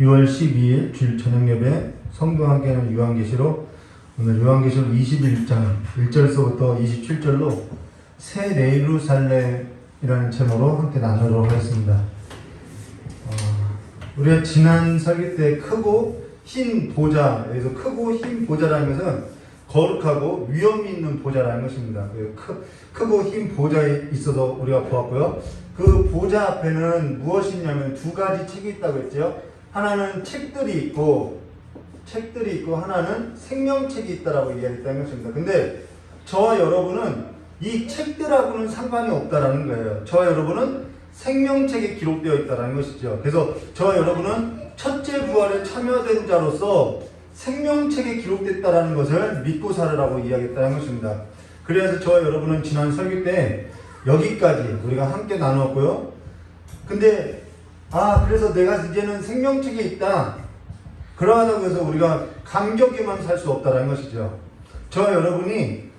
6월 12일 주일 저녁 예배 성도와 함께하는 요한계시록 오늘 요한계시록 21장 1절서부터 27절로 새 네이루살렘이라는 제목으로 함께 나누도록 하겠습니다. 어, 우리가 지난 설교 때 크고 흰 보좌, 여기서 크고 흰 보좌라는 것은 거룩하고 위험이 있는 보좌라는 것입니다. 그 크, 크고 흰 보좌에 있어서 우리가 보았고요. 그 보좌 앞에는 무엇이 있냐면 두 가지 책이 있다고 했죠. 하나는 책들이 있고 책들이 있고 하나는 생명책이 있다라고 이야기했다는 것입니다. 근데 저와 여러분은 이 책들하고는 상관이 없다라는 거예요. 저와 여러분은 생명책에 기록되어 있다라는 것이죠. 그래서 저와 여러분은 첫째 부활에 참여된 자로서 생명책에 기록됐다라는 것을 믿고 살으라고 이야기했다는 것입니다. 그래서 저와 여러분은 지난 설교 때 여기까지 우리가 함께 나누었고요. 근데 아 그래서 내가 이제는 생명책에 있다. 그러하다고 해서 우리가 감격에만 살 수 없다는 것이죠. 저와 여러분이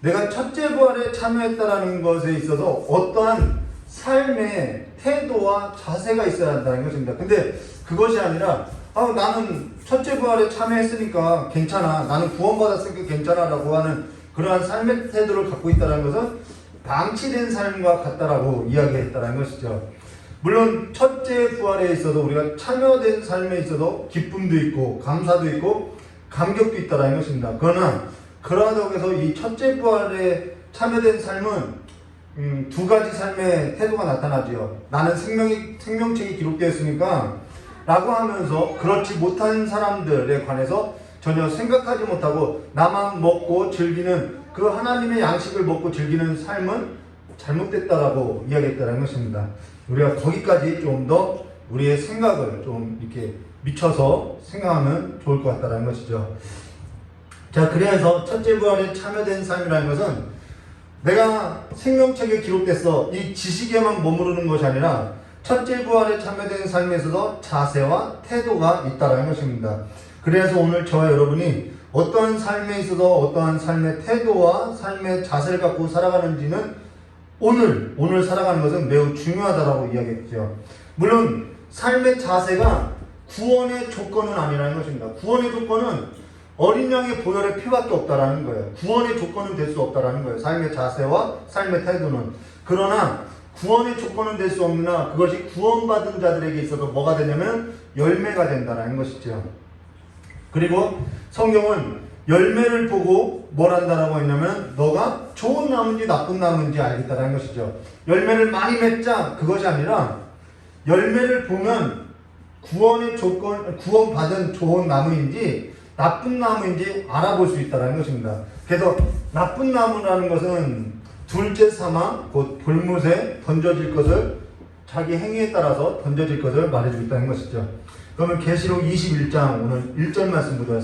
내가 첫째 부활에 참여했다라는 것에 있어서 어떠한 삶의 태도와 자세가 있어야 한다는 것입니다. 근데 그것이 아니라 아, 나는 첫째 부활에 참여했으니까 괜찮아. 나는 구원받았으니까 괜찮아라고 하는 그러한 삶의 태도를 갖고 있다는 것은 방치된 삶과 같다라고 이야기했다는 것이죠. 물론 첫째 부활에 있어서 우리가 참여된 삶에 있어도 기쁨도 있고 감사도 있고 감격도 있다는 것입니다. 그러나 그러하다고 해서 이 첫째 부활에 참여된 삶은 음, 두 가지 삶의 태도가 나타나지요. 나는 생명이 생명책이 기록되었으니까 라고 하면서 그렇지 못한 사람들에 관해서 전혀 생각하지 못하고 나만 먹고 즐기는 그 하나님의 양식을 먹고 즐기는 삶은 잘못됐다라고 이야기했다는 것입니다. 우리가 거기까지 좀 더 우리의 생각을 좀 이렇게 미쳐서 생각하면 좋을 것 같다는 것이죠. 자, 그래서 첫째 부활에 참여된 삶이라는 것은 내가 생명책에 기록됐어. 이 지식에만 머무르는 것이 아니라 첫째 부활에 참여된 삶에서도 자세와 태도가 있다는 것입니다. 그래서 오늘 저와 여러분이 어떠한 삶에 있어서 어떠한 삶의 태도와 삶의 자세를 갖고 살아가는지는 오늘, 오늘 살아가는 것은 매우 중요하다라고 이야기했죠. 물론, 삶의 자세가 구원의 조건은 아니라는 것입니다. 구원의 조건은 어린 양의 보혈의 피밖에 없다라는 거예요. 구원의 조건은 될 수 없다라는 거예요. 삶의 자세와 삶의 태도는. 그러나, 구원의 조건은 될 수 없으나 그것이 구원받은 자들에게 있어서 뭐가 되냐면 열매가 된다라는 것이죠. 그리고 성경은 열매를 보고 뭘 한다라고 했냐면 너가 좋은 나무인지 나쁜 나무인지 알겠다라는 것이죠. 열매를 많이 맺자 그것이 아니라 열매를 보면 구원의 조건 구원 받은 좋은 나무인지 나쁜 나무인지 알아볼 수 있다라는 것입니다. 그래서 나쁜 나무라는 것은 둘째 사망 곧 불못에 던져질 것을 자기 행위에 따라서 던져질 것을 말해주고 있다는 것이죠. 그러면 계시록 21장 오늘 1절 말씀 보도록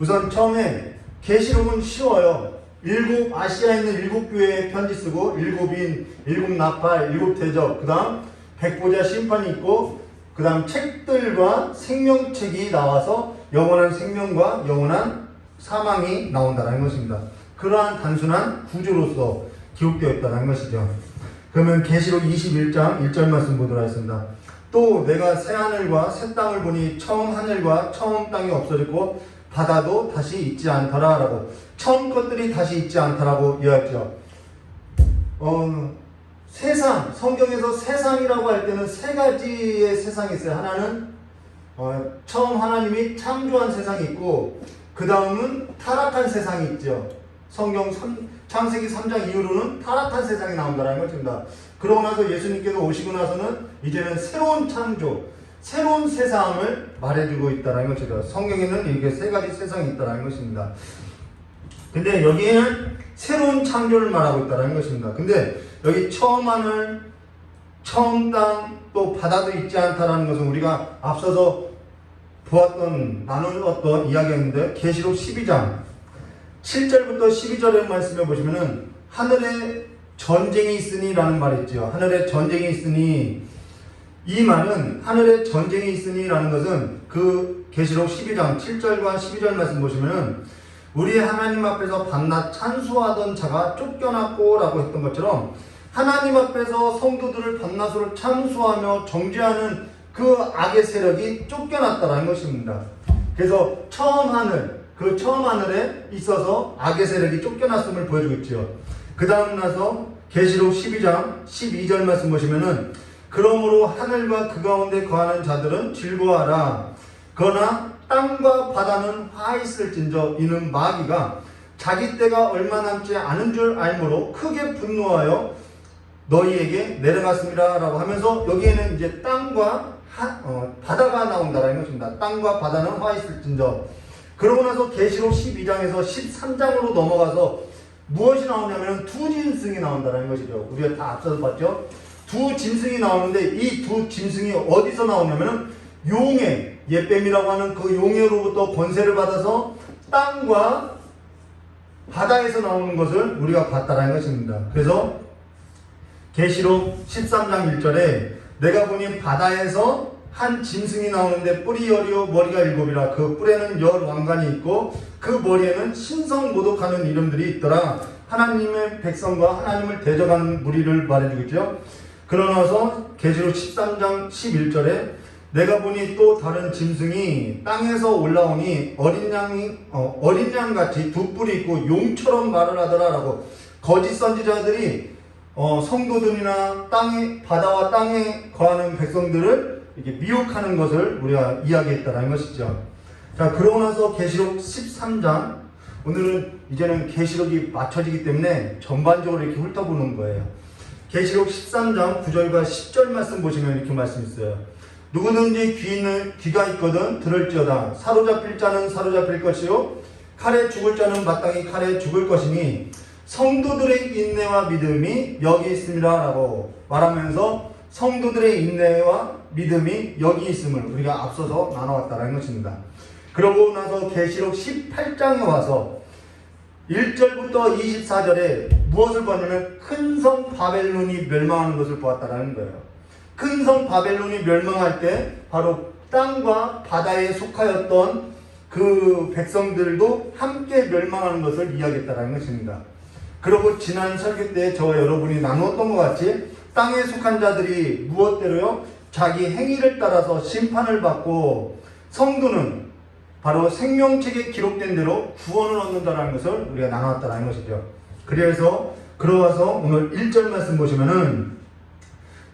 우선 처음에 계시록은 쉬워요. 일곱 아시아에 있는 일곱 교회에 편지 쓰고 일곱인, 일곱 나팔, 일곱 대접, 그다음 백보자 심판이 있고 그다음 책들과 생명책이 나와서 영원한 생명과 영원한 사망이 나온다는 것입니다. 그러한 단순한 구조로서 기록되어 있다는 것이죠. 그러면 계시록 21장 1절 말씀 보도록 하겠습니다. 또 내가 새 하늘과 새 땅을 보니 처음 하늘과 처음 땅이 없어졌고 바다도 다시 있지 않더라라고 처음 것들이 다시 있지 않더라고 이야기했죠. 어, 세상 성경에서 세상이라고 할 때는 세 가지의 세상이 있어요. 하나는 어, 처음 하나님이 창조한 세상이 있고 그 다음은 타락한 세상이 있죠. 성경 3, 창세기 3장 이후로는 타락한 세상이 나온다는 것입니다. 그러고 나서 예수님께서 오시고 나서는 이제는 새로운 창조, 새로운 세상을 말해주고 있다는 것이죠. 성경에는 이렇게 세 가지 세상이 있다는 것입니다. 근데 여기에는 새로운 창조를 말하고 있다는 것입니다. 근데 여기 처음 하늘, 처음 땅, 또 바다도 있지 않다라는 것은 우리가 앞서서 보았던, 나누었던 이야기였는데, 계시록 12장, 7절부터 12절의 말씀에 보시면은, 하늘에 전쟁이 있으니라는 말이 있죠. 하늘에 전쟁이 있으니, 이 말은 하늘에 전쟁이 있으니라는 것은 그 계시록 12장 7절과 12절 말씀 보시면은 우리 하나님 앞에서 밤낮 찬수하던 자가 쫓겨났고라고 했던 것처럼 하나님 앞에서 성도들을 밤낮으로 찬수하며 정죄하는 그 악의 세력이 쫓겨났다라는 것입니다. 그래서 처음 하늘, 그 처음 하늘에 있어서 악의 세력이 쫓겨났음을 보여주고 있죠. 그 다음 나서 계시록 12장 12절 말씀 보시면은 그러므로 하늘과 그 가운데 거하는 자들은 즐거워하라. 그러나 땅과 바다는 화 있을진저 이는 마귀가 자기 때가 얼마 남지 않은 줄 알므로 크게 분노하여 너희에게 내려갔습니다. 라고 하면서 여기에는 이제 땅과 하- 어, 바다가 나온다라는 것입니다. 땅과 바다는 화 있을진저. 그러고 나서 계시록 12장에서 13장으로 넘어가서 무엇이 나오냐면 두 짐승이 나온다는 것이죠. 우리가 다 앞서서 봤죠. 두 짐승이 나오는데 이 두 짐승이 어디서 나오냐면은 용의 예뱀이라고 하는 그 용의로부터 권세를 받아서 땅과 바다에서 나오는 것을 우리가 봤다라는 것입니다. 그래서 계시록 13장 1절에 내가 보니 바다에서 한 짐승이 나오는데 뿔이 열이요 머리가 일곱이라 그 뿔에는 열 왕관이 있고 그 머리에는 신성 모독하는 이름들이 있더라 하나님의 백성과 하나님을 대적하는 무리를 말해주고 있죠 그러나서 계시록 13장 11절에 내가 보니 또 다른 짐승이 땅에서 올라오니 어린 양이 어, 어린 양 같이 두 뿔이 있고 용처럼 말을 하더라라고 거짓 선지자들이 어, 성도들이나 땅에 바다와 땅에 거하는 백성들을 이렇게 미혹하는 것을 우리가 이야기했다라는 것이죠. 자 그러고 나서 계시록 13장 오늘은 이제는 계시록이 맞춰지기 때문에 전반적으로 이렇게 훑어보는 거예요. 계시록 13장 9절과 10절 말씀 보시면 이렇게 말씀 있어요. 누구든지 귀는 귀가 있거든 들을지어다 사로잡힐 자는 사로잡힐 것이요 칼에 죽을 자는 마땅히 칼에 죽을 것이니 성도들의 인내와 믿음이 여기 있습니다라고 말하면서 성도들의 인내와 믿음이 여기 있음을 우리가 앞서서 나눠왔다는 것입니다. 그러고 나서 계시록 18장에 와서 1절부터 24절에 무엇을 보냐면 큰 성 바벨론이 멸망하는 것을 보았다라는 거예요. 큰 성 바벨론이 멸망할 때 바로 땅과 바다에 속하였던 그 백성들도 함께 멸망하는 것을 이야기했다라는 것입니다. 그리고 지난 설교 때 저와 여러분이 나누었던 것 같이 땅에 속한 자들이 무엇대로요? 자기 행위를 따라서 심판을 받고 성도는 바로 생명책에 기록된 대로 구원을 얻는다는 것을 우리가 나눴다는 것이죠. 그래서 그러와서 오늘 1절 말씀 보시면은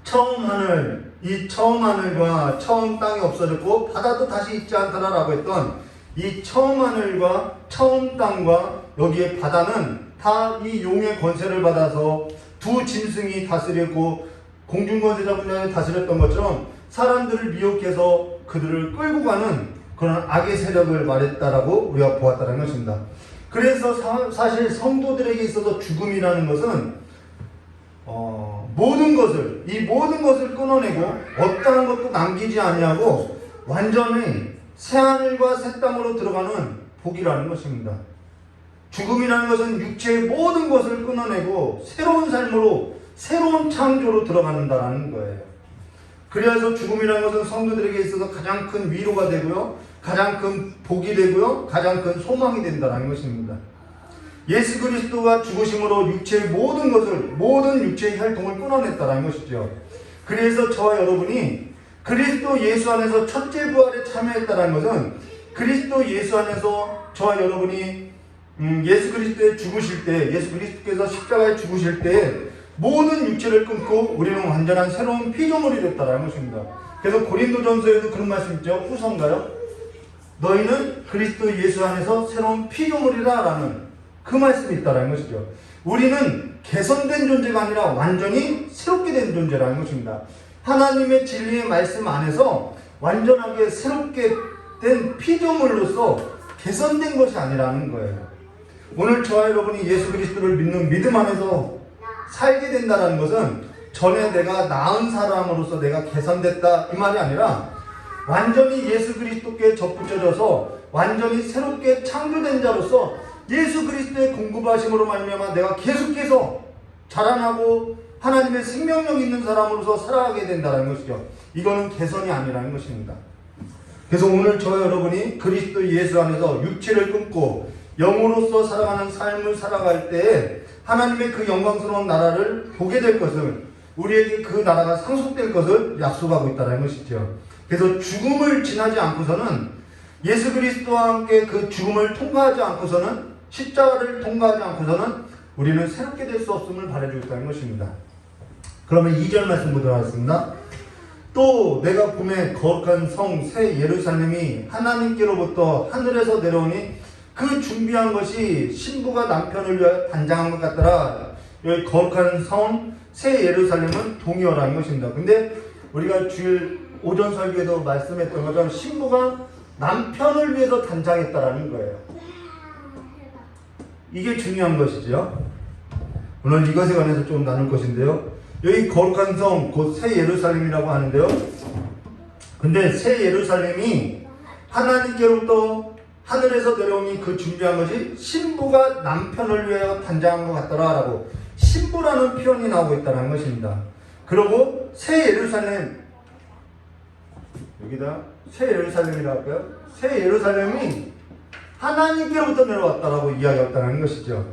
처음 하늘, 이 처음 하늘과 처음 땅이 없어졌고 바다도 다시 있지 않더라라고 했던 이 처음 하늘과 처음 땅과 여기에 바다는 다 이 용의 권세를 받아서 두 짐승이 다스렸고 공중권세자분이 다스렸던 것처럼 사람들을 미혹해서 그들을 끌고 가는 그런 악의 세력을 말했다라고 우리가 보았다는 것입니다. 그래서 사, 사실 성도들에게 있어서 죽음이라는 것은 어, 모든 것을 이 모든 것을 끊어내고 어떠한 것도 남기지 아니하고 완전히 새 하늘과 새 땅으로 들어가는 복이라는 것입니다. 죽음이라는 것은 육체의 모든 것을 끊어내고 새로운 삶으로 새로운 창조로 들어간다는 거예요. 그래서 죽음이라는 것은 성도들에게 있어서 가장 큰 위로가 되고요. 가장 큰 복이 되고요. 가장 큰 소망이 된다는 것입니다. 예수 그리스도가 죽으심으로 육체의 모든 것을 모든 육체의 혈통을 끊어냈다는 것이죠. 그래서 저와 여러분이 그리스도 예수 안에서 첫째 부활에 참여했다는 것은 그리스도 예수 안에서 저와 여러분이 음, 예수 그리스도의 죽으실 때 예수 그리스도께서 십자가에 죽으실 때 모든 육체를 끊고 우리는 완전한 새로운 피조물이 됐다는 것입니다. 그래서 고린도전서에도 그런 말씀 있죠. 후서인가요? 너희는 그리스도 예수 안에서 새로운 피조물이라라는 그 말씀이 있다는 것이죠. 우리는 개선된 존재가 아니라 완전히 새롭게 된 존재라는 것입니다. 하나님의 진리의 말씀 안에서 완전하게 새롭게 된 피조물로서 개선된 것이 아니라는 거예요. 오늘 저와 여러분이 예수 그리스도를 믿는 믿음 안에서 살게 된다는 것은 전에 내가 나은 사람으로서 내가 개선됐다 이 말이 아니라 완전히 예수 그리스도께 접붙여져서 완전히 새롭게 창조된 자로서 예수 그리스도의 공급하심으로 말미암아 내가 계속해서 자라나고 하나님의 생명력 있는 사람으로서 살아가게 된다는 것이죠. 이거는 개선이 아니라는 것입니다. 그래서 오늘 저 여러분이 그리스도 예수 안에서 육체를 끊고 영으로서 살아가는 삶을 살아갈 때 하나님의 그 영광스러운 나라를 보게 될 것을 우리에게 그 나라가 상속될 것을 약속하고 있다는 것이죠. 그래서 죽음을 지나지 않고서는 예수 그리스도와 함께 그 죽음을 통과하지 않고서는 십자가를 통과하지 않고서는 우리는 새롭게 될 수 없음을 바라주고 있다는 것입니다. 그러면 2절 말씀 보도록 하겠습니다. 또 내가 봄에 거룩한 성 새 예루살렘이 하나님께로부터 하늘에서 내려오니 그 준비한 것이 신부가 남편을 위하여 단장한 것 같더라. 여기 거룩한 성 새 예루살렘은 동의어라는 것입니다. 근데 우리가 주일 오전 설교에도 말씀했던 것처럼 신부가 남편을 위해서 단장했다라는 거예요. 이게 중요한 것이죠. 오늘 이것에 관해서 좀 나눌 것인데요. 여기 거룩한 성, 곧 새 예루살렘이라고 하는데요. 근데 새 예루살렘이 하나님께로부터 하늘에서 내려오니 그 준비한 것이 신부가 남편을 위하여 단장한 것 같더라라고 신부라는 표현이 나오고 있다는 것입니다. 그리고 새 예루살렘 여기다 새 예루살렘이라고 할까요? 새 예루살렘이 하나님께로부터 내려왔다라고 이야기했다는 것이죠.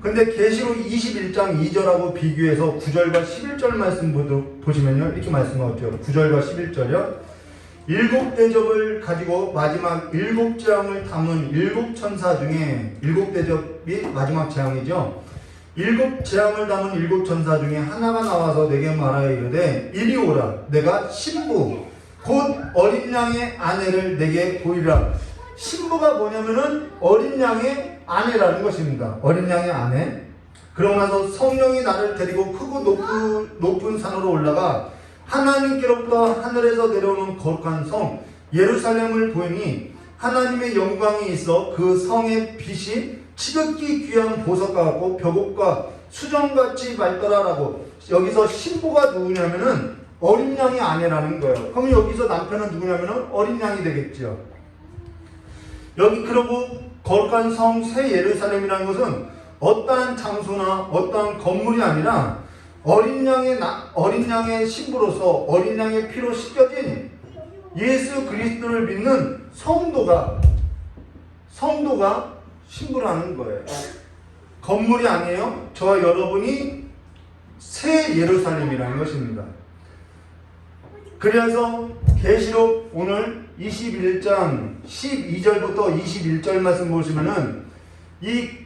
근데 계시록 21장 2절하고 비교해서 9절과 11절 말씀 보시면요. 이렇게 말씀하죠. 9절과 11절이요. 일곱 대접을 가지고 마지막 일곱 재앙을 담은 일곱 천사 중에 일곱 대접이 마지막 재앙이죠. 일곱 재앙을 담은 일곱 천사 중에 하나가 나와서 내게 말하여 이르되 이리 오라 내가 신부 곧 어린 양의 아내를 내게 보이라 신부가 뭐냐면은 어린 양의 아내라는 것입니다. 어린 양의 아내. 그러고 나서 성령이 나를 데리고 크고 높은, 높은 산으로 올라가 하나님께로부터 하늘에서 내려오는 거룩한 성 예루살렘을 보이니 하나님의 영광이 있어 그 성의 빛이 지극히 귀한 보석과 같고 벽옥과 수정같이 맑더라라고 여기서 신부가 누구냐면은 어린 양의 아내라는 거예요. 그럼 여기서 남편은 누구냐면은 어린 양이 되겠죠. 여기 그리고 거룩한 성 새 예루살렘이라는 것은 어떠한 장소나 어떠한 건물이 아니라 어린 양의 나- 어린 양의 신부로서 어린 양의 피로 씻겨진 예수 그리스도를 믿는 성도가 성도가 신부라는 거예요. 건물이 아니에요. 저와 여러분이 새 예루살렘이라는 것입니다. 그래서 계시록 오늘 21장 12절부터 21절 말씀 보시면은 이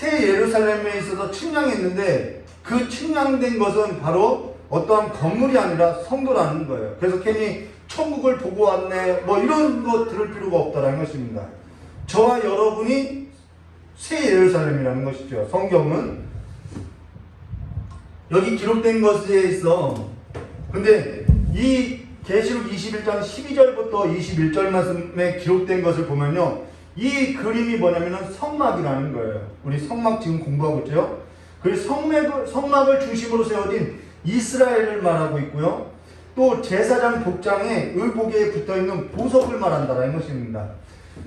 새 예루살렘에 있어서 측량했는데 그 측량된 것은 바로 어떠한 건물이 아니라 성도라는 거예요. 그래서 괜히 천국을 보고 왔네 뭐 이런 거 들을 필요가 없다라는 것입니다. 저와 여러분이 새 예루살렘이라는 것이죠. 성경은 여기 기록된 것에 있어 근데 이 계시록 21장 12절부터 21절 말씀에 기록된 것을 보면요. 이 그림이 뭐냐면은 성막이라는 거예요. 우리 성막 지금 공부하고 있죠. 그 성막을, 성막을 중심으로 세워진 이스라엘을 말하고 있고요. 또 제사장 복장에 의복에 붙어 있는 보석을 말한다라는 것입니다.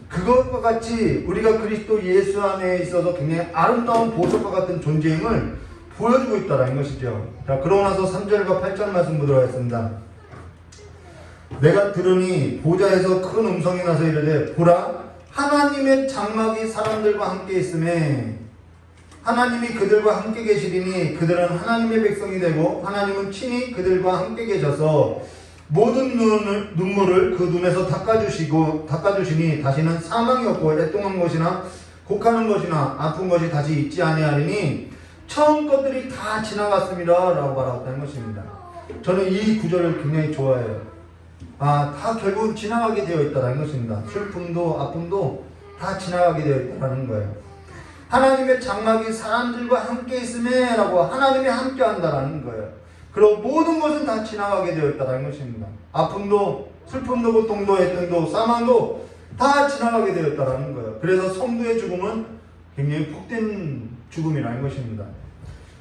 그것과 같이 우리가 그리스도 예수 안에 있어서 굉장히 아름다운 보석과 같은 존재임을 보여주고 있다라는 것이죠. 자, 그러고 나서 3절과 8절 말씀 보도록 하겠습니다. 내가 들으니 보좌에서 큰 음성이 나서 이르되 보라 하나님의 장막이 사람들과 함께 있음에 하나님이 그들과 함께 계시리니 그들은 하나님의 백성이 되고 하나님은 친히 그들과 함께 계셔서 모든 눈을, 눈물을 그 눈에서 닦아주시고 닦아주시니 다시는 사망이 없고 애통한 것이나 곡하는 것이나 아픈 것이 다시 있지 아니하리니 처음 것들이 다 지나갔습니다 라고 말하고 있는 것입니다. 저는 이 구절을 굉장히 좋아해요. 아, 다 결국 지나가게 되어 있다는 것입니다. 슬픔도 아픔도 다 지나가게 되어 있다는 거예요. 하나님의 장막이 사람들과 함께 있음에 라고 하나님이 함께 한다라는 거예요. 그리고 모든 것은 다 지나가게 되어 있다는 것입니다. 아픔도 슬픔도 고통도 애통도 사망도 다 지나가게 있다는 거예요. 그래서 성도의 죽음은 굉장히 복된 죽음이라는 것입니다.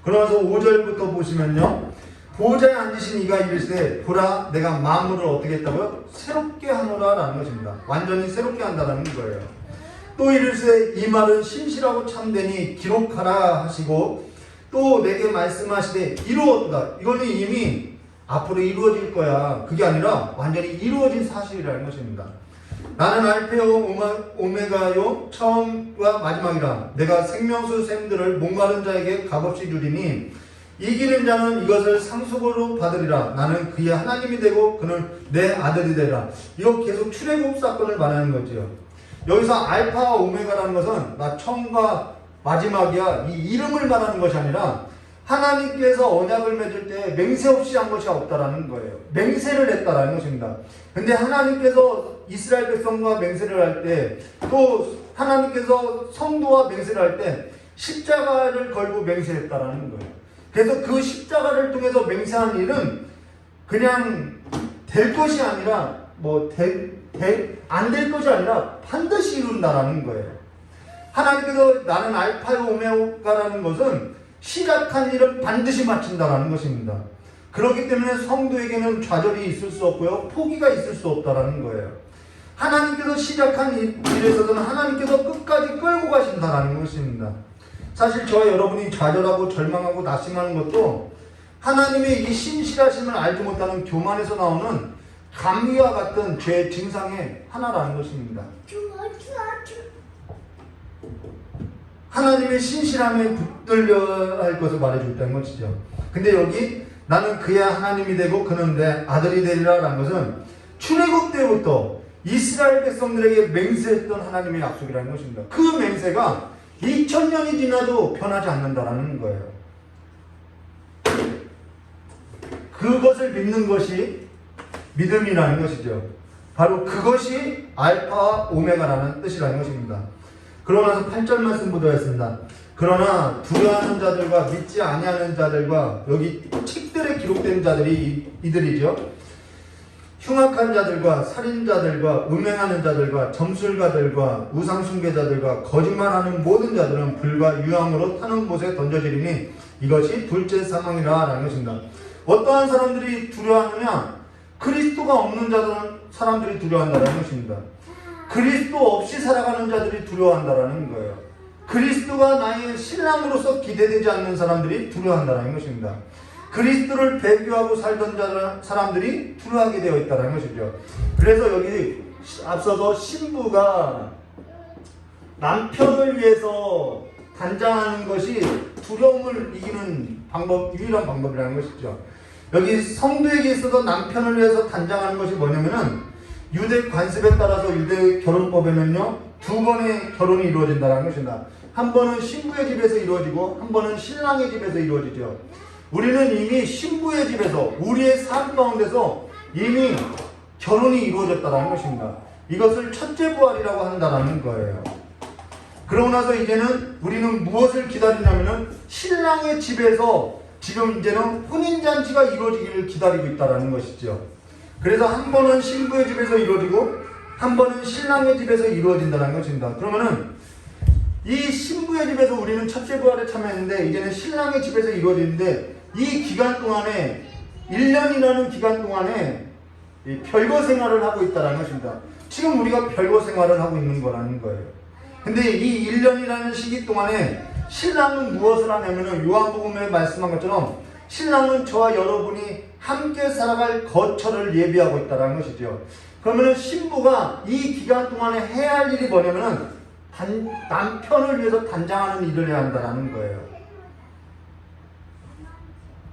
그러면서 5절부터 보시면요. 보좌에 앉으신 이가 이르시되 보라 내가 만물을 어떻게 했다고요? 새롭게 하노라 라는 것입니다. 완전히 새롭게 한다는 거예요. 또 이르시되 이 말은 신실하고 참되니 기록하라 하시고 또 내게 말씀하시되 이루었다. 이거는 이미 앞으로 이루어질 거야. 그게 아니라 완전히 이루어진 사실이라는 것입니다. 나는 알페오 오메가요 처음과 마지막이라 내가 생명수 샘들을 목마른 자에게 값없이 주리니 이기는 자는 이것을 상속으로 받으리라. 나는 그의 하나님이 되고 그는 내 아들이 되리라. 이거 계속 출애굽 사건을 말하는 거죠. 여기서 알파와 오메가라는 것은 나 처음과 마지막이야. 이 이름을 말하는 것이 아니라 하나님께서 언약을 맺을 때 맹세 없이 한 것이 없다라는 거예요. 맹세를 했다라는 것입니다. 근데 하나님께서 이스라엘 백성과 맹세를 할 때 또 하나님께서 성도와 맹세를 할 때 십자가를 걸고 맹세했다라는 거예요. 그래서 그 십자가를 통해서 맹세한 일은 그냥 될 것이 아니라 뭐안될 것이 아니라 반드시 이룬다라는 거예요. 하나님께서 나는 알파요 오메가라는 것은 시작한 일은 반드시 마친다라는 것입니다. 그렇기 때문에 성도에게는 좌절이 있을 수 없고요. 포기가 있을 수 없다라는 거예요. 하나님께서 시작한 일- 일에 있어서는 하나님께서 끝까지 끌고 가신다라는 것입니다. 사실 저와 여러분이 좌절하고 절망하고 낙심하는 것도 하나님의 이 신실하심을 알지 못하는 교만에서 나오는 감기와 같은 죄의 증상의 하나라는 것입니다. 하나님의 신실함에 붙들려 할 것을 말해주고 있다는 것이죠. 근데 여기 나는 그의 하나님이 되고 그는 내 아들이 되리라 라는 것은 출애굽 때부터 이스라엘 백성들에게 맹세했던 하나님의 약속이라는 것입니다. 그 맹세가 2000년이 지나도 변하지 않는다라는 거예요. 그것을 믿는 것이 믿음이라는 것이죠. 바로 그것이 알파와 오메가라는 뜻이라는 것입니다. 그러나서 8절 말씀 보도했습니다. 그러나 두려워하는 자들과 믿지 아니하는 자들과 여기 책들에 기록된 자들이 이- 이들이죠. 흉악한 자들과 살인자들과 음행하는 자들과 점술가들과 우상숭배자들과 거짓말하는 모든 자들은 불과 유황으로 타는 곳에 던져지리니 이것이 둘째 사망이라 라는 것입니다. 어떠한 사람들이 두려워하느냐? 그리스도가 없는 자들은 사람들이 두려워한다는 것입니다. 그리스도 없이 살아가는 자들이 두려워한다라는 거예요. 그리스도가 나의 신랑으로서 기대되지 않는 사람들이 두려워한다는 것입니다. 그리스도를 배교하고 살던 자, 사람들이 두려워하게 되어 있다는 것이죠. 그래서 여기 앞서서 신부가 남편을 위해서 단장하는 것이 두려움을 이기는 방법, 유일한 방법이라는 것이죠. 여기 성도에게 있어서 남편을 위해서 단장하는 것이 뭐냐면은 유대 관습에 따라서 유대 결혼법에는요 두 번의 결혼이 이루어진다는 것입니다. 한 번은 신부의 집에서 이루어지고 한 번은 신랑의 집에서 이루어지죠. 우리는 이미 신부의 집에서 우리의 삶 가운데서 이미 결혼이 이루어졌다는 것입니다. 이것을 첫째 부활이라고 한다는 거예요. 그러고 나서 이제는 우리는 무엇을 기다리냐면은 신랑의 집에서 지금 이제는 혼인잔치가 이루어지기를 기다리고 있다는 것이죠. 그래서 한 번은 신부의 집에서 이루어지고 한 번은 신랑의 집에서 이루어진다는 것입니다. 그러면은 이 신부의 집에서 우리는 첫째 부활에 참여했는데 이제는 신랑의 집에서 이루어지는데 이 기간 동안에 1년이라는 기간 동안에 이 별거 생활을 하고 있다는 것입니다. 지금 우리가 별거 생활을 하고 있는 거라는 거예요. 근데 이 1년이라는 시기 동안에 신랑은 무엇을 하냐면은 요한복음에 말씀한 것처럼 신랑은 저와 여러분이 함께 살아갈 거처를 예비하고 있다는 것이죠. 그러면은 신부가 이 기간 동안에 해야 할 일이 뭐냐면은 단, 남편을 위해서 단장하는 일을 해야 한다는 거예요.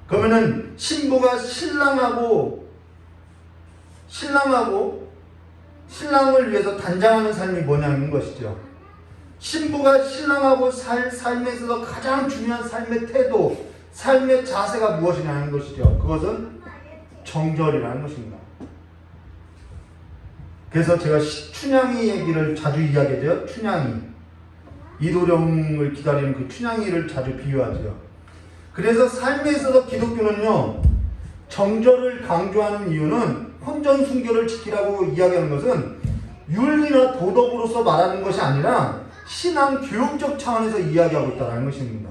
그러면은 신부가 신랑하고 신랑하고 신랑을 위해서 단장하는 삶이 뭐냐는 것이죠. 신부가 신랑하고 살 삶에 있어서 가장 중요한 삶의 태도, 삶의 자세가 무엇이냐는 것이죠. 그것은 정절이라는 것입니다. 그래서 제가 시- 춘향이 얘기를 자주 이야기하죠. 춘향이. 이도령을 기다리는 그 춘향이를 자주 비유하죠. 그래서 삶에 있어서 기독교는요, 정절을 강조하는 이유는 혼전 순결을 지키라고 이야기하는 것은 윤리나 도덕으로서 말하는 것이 아니라 신앙 교육적 차원에서 이야기하고 있다는 것입니다.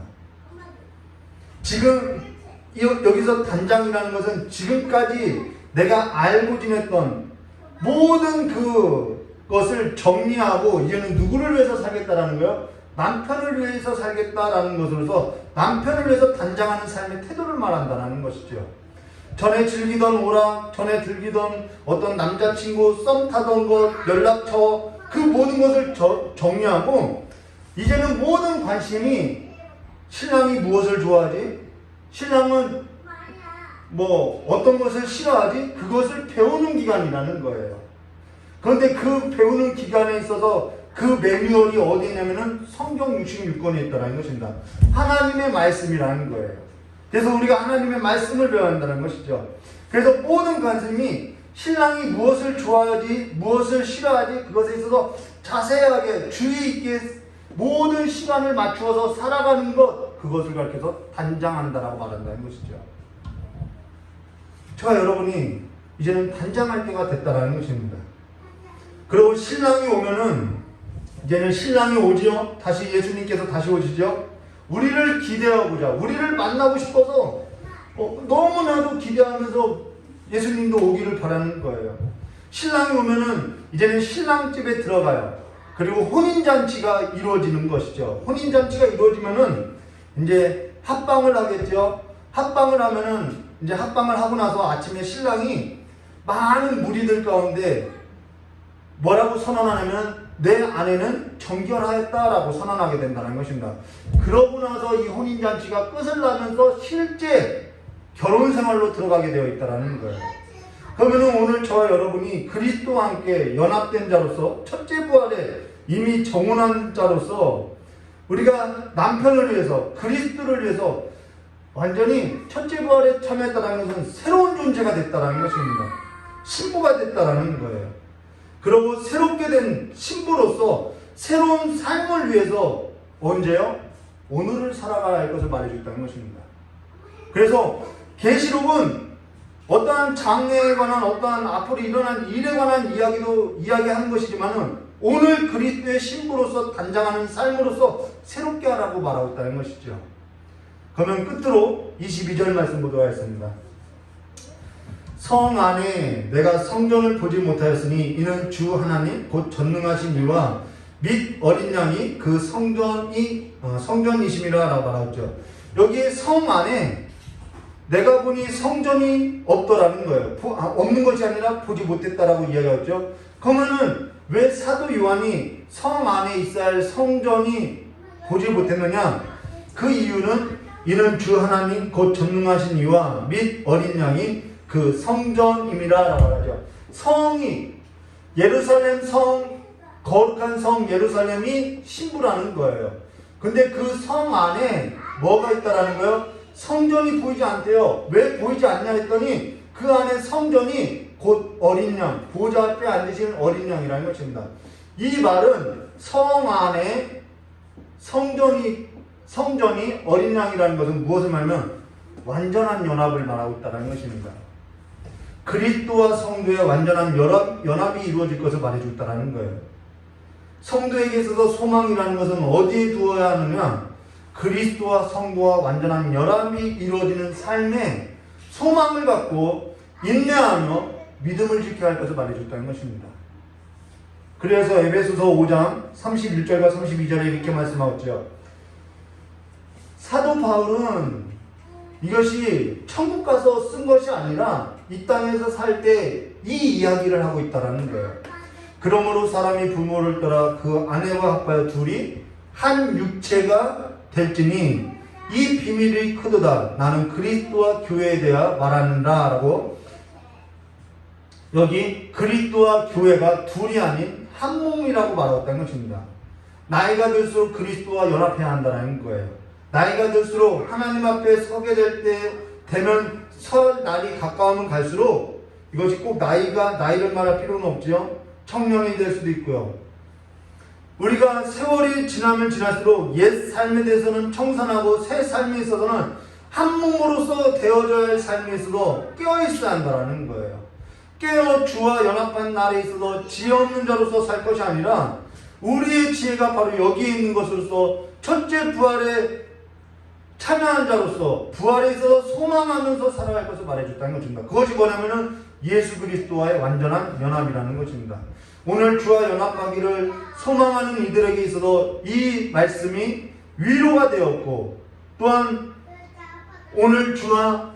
지금 이- 여기서 단장이라는 것은 지금까지 내가 알고 지냈던 모든 그 것을 정리하고 이제는 누구를 위해서 살겠다라는 거예요? 남편을 위해서 살겠다라는 것으로서 남편을 위해서 단장하는 삶의 태도를 말한다는 것이죠. 전에 즐기던 오락, 전에 즐기던 어떤 남자친구, 썸 타던 것, 연락처, 그 모든 것을 저- 정리하고, 이제는 모든 관심이 신랑이 무엇을 좋아하지? 신랑은 뭐 어떤 것을 싫어하지? 그것을 배우는 기간이라는 거예요. 그런데 그 배우는 기간에 있어서 그 매뉴얼이 어디 있냐면은 성경 66권에 있다는 것입니다. 하나님의 말씀이라는 거예요. 그래서 우리가 하나님의 말씀을 배워야 한다는 것이죠. 그래서 모든 관심이 신랑이 무엇을 좋아하지, 무엇을 싫어하지, 그것에 있어서 자세하게 주의 있게 모든 시간을 맞추어서 살아가는 것, 그것을 가르쳐서 단장한다라고 말한다는 것이죠. 저와 여러분이 이제는 단장할 때가 됐다라는 것입니다. 그리고 신랑이 오면은 이제는 신랑이 오지요. 다시 예수님께서 다시 오시죠. 우리를 기대하고자, 우리를 만나고 싶어서 어, 너무나도 기대하면서 예수님도 오기를 바라는 거예요. 신랑이 오면은 이제는 신랑 집에 들어가요. 그리고 혼인 잔치가 이루어지는 것이죠. 혼인 잔치가 이루어지면은 이제 합방을 하겠죠. 합방을 하면은 이제 합방을 하고 나서 아침에 신랑이 많은 무리들 가운데 뭐라고 선언하냐면 내 아내는 정결하였다라고 선언하게 된다는 것입니다. 그러고 나서 이 혼인 잔치가 끝을 나면서 실제 결혼 생활로 들어가게 되어 있다라는 거예요. 그러면 오늘 저와 여러분이 그리스도와 함께 연합된 자로서 첫째 부활에 이미 정혼한 자로서 우리가 남편을 위해서 그리스도를 위해서 완전히 첫째 부활에 참여했다는 것은 새로운 존재가 됐다는 것입니다. 신부가 됐다는 거예요. 그리고 새롭게 된 신부로서 새로운 삶을 위해서 언제요? 오늘을 살아가야 할 것을 말해줬다는 것입니다. 그래서 계시록은 어떠한 장래에 관한 어떠한 앞으로 일어난 일에 관한 이야기도 이야기하는 것이지만은 오늘 그리스도의 신부로서 단장하는 삶으로서 새롭게 하라고 말하고 있다는 것이죠. 그러면 끝으로 22절 말씀 보도록 하겠습니다. 성 안에 내가 성전을 보지 못하였으니 이는 주 하나님 곧 전능하신 이와 및 어린 양이 그 성전이 어, 성전이심이라라고 말하죠. 여기 성 안에 내가 보니 성전이 없더라는 거예요. 보, 아, 없는 것이 아니라 보지 못했다라고 이야기하죠. 그러면은 왜 사도 요한이 성 안에 있어야 할 성전이 보지 못했느냐? 그 이유는 이는 주 하나님 곧 전능하신 이와 및 어린 양이 그 성전임이라라고 하죠. 성이 예루살렘 성 거룩한 성 예루살렘이 신부라는 거예요. 근데 그 성 안에 뭐가 있다라는 거예요? 성전이 보이지 않대요. 왜 보이지 않냐 했더니 그 안에 성전이 곧 어린 양, 보좌 앞에 앉으신 어린 양이라는 것입니다. 이 말은 성 안에 성전이 성전이 어린 양이라는 것은 무엇을 말하면 완전한 연합을 말하고 있다는 것입니다. 그리스도와 성도의 완전한 연합, 연합이 이루어질 것을 말해줬다는 거예요. 성도에게 있어서 소망이라는 것은 어디에 두어야 하느냐? 그리스도와 성도와 완전한 연합이 이루어지는 삶에 소망을 갖고 인내하며 믿음을 지켜야 할 것을 말해줬다는 것입니다. 그래서 에베소서 5장 31절과 32절에 이렇게 말씀하였죠. 사도 바울은 이것이 천국 가서 쓴 것이 아니라 이 땅에서 살 때 이 이야기를 하고 있다라는 거예요. 그러므로 사람이 부모를 떠나 그 아내와 합하여 둘이 한 육체가 될지니 이 비밀이 크도다. 나는 그리스도와 교회에 대하 말하는다라고 여기 그리스도와 교회가 둘이 아닌 한 몸이라고 말했다는 것입니다. 나이가 들수록 그리스도와 연합해야 한다는 거예요. 나이가 들수록 하나님 앞에 서게 될 때 되면 설 날이 가까우면 갈수록 이것이 꼭 나이가 나이를 말할 필요는 없지요. 청년이 될 수도 있고요. 우리가 세월이 지나면 지날수록 옛 삶에 대해서는 청산하고 새 삶에 있어서는 한 몸으로서 되어져야 할 삶에 있어서 깨어 있어야 한다는 거예요. 깨어 주와 연합한 날에 있어서 지혜 없는 자로서 살 것이 아니라 우리의 지혜가 바로 여기에 있는 것으로서 첫째 부활에 참여한 자로서 부활에 있어서 소망하면서 살아갈 것을 말해줬다는 것입니다. 그것이 뭐냐면은 예수 그리스도와의 완전한 연합이라는 것입니다. 오늘 주와 연합하기를 소망하는 이들에게 있어서 이 말씀이 위로가 되었고 또한 오늘 주와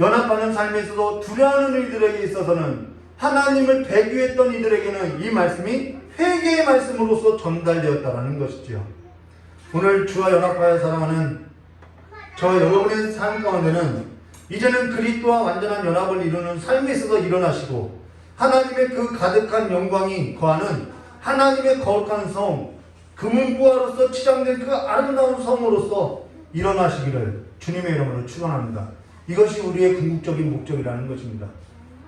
연합하는 삶에 있어서 두려워하는 이들에게 있어서는 하나님을 배교했던 이들에게는 이 말씀이 회개의 말씀으로서 전달되었다라는 것이죠. 오늘 주와 연합하여 사랑하는 저 여러분의 삶 가운데는 이제는 그리스도와 완전한 연합을 이루는 삶에 있어서 일어나시고 하나님의 그 가득한 영광이 거하는 하나님의 거룩한 성 금은부화로서 치장된 그 아름다운 성으로서 일어나시기를 주님의 이름으로 축원합니다. 이것이 우리의 궁극적인 목적이라는 것입니다.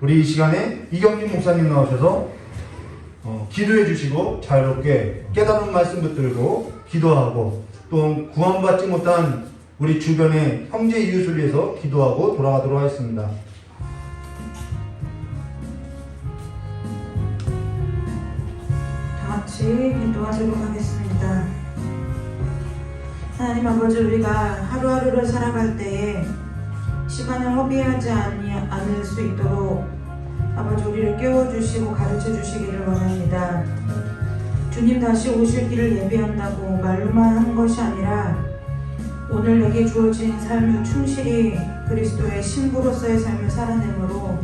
우리 이 시간에 이경진 목사님 나오셔서 어, 기도해 주시고 자유롭게 깨달은 말씀 붙들고 기도하고 또 구원받지 못한 우리 주변의 형제 이웃을 위해서 기도하고 돌아가도록 하겠습니다. 같이 기도하도록 하겠습니다. 하나님 아버지 우리가 하루하루를 살아갈 때에 시간을 허비하지 않을 수 있도록 아버지 우리를 깨워주시고 가르쳐 주시기를 원합니다. 주님 다시 오실 길을 예비한다고 말로만 하는 것이 아니라 오늘 내게 주어진 삶을 충실히 그리스도의 신부로서의 삶을 살아내므로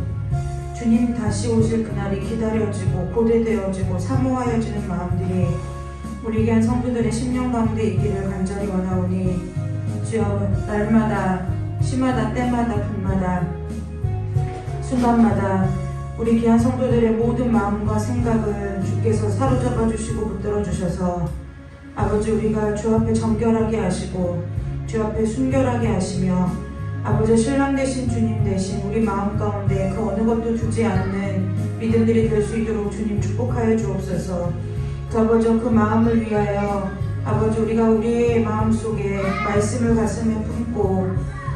주님 다시 오실 그날이 기다려지고 고대되어지고 사모하여지는 마음들이 우리 귀한 성도들의 심령 가운데 있기를 간절히 원하오니 주여 날마다 시마다 때마다 분마다 순간마다 우리 귀한 성도들의 모든 마음과 생각을 주께서 사로잡아 주시고 붙들어 주셔서 아버지 우리가 주 앞에 정결하게 하시고 주 앞에 순결하게 하시며 아버지 신랑 되신 주님 대신 우리 마음 가운데 그 어느 것도 두지 않는 믿음들이 될 수 있도록 주님 축복하여 주옵소서. 그 아버지 그 마음을 위하여 아버지 우리가 우리의 마음 속에 말씀을 가슴에 품고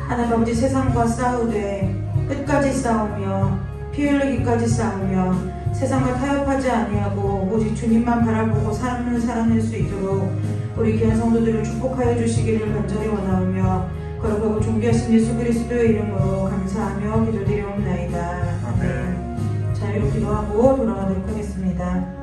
하나님 아버지 세상과 싸우되 끝까지 싸우며 피 흘리기까지 싸우며 세상과 타협하지 아니하고 오직 주님만 바라보고 삶을 살아낼 수 있도록 우리 귀한 성도들을 축복하여 주시기를 간절히 원하오며 거룩하고 존귀하신 예수 그리스도의 이름으로 감사하며 기도드리옵나이다. 아멘. 자유로 기도 하고 돌아가도록 하겠습니다.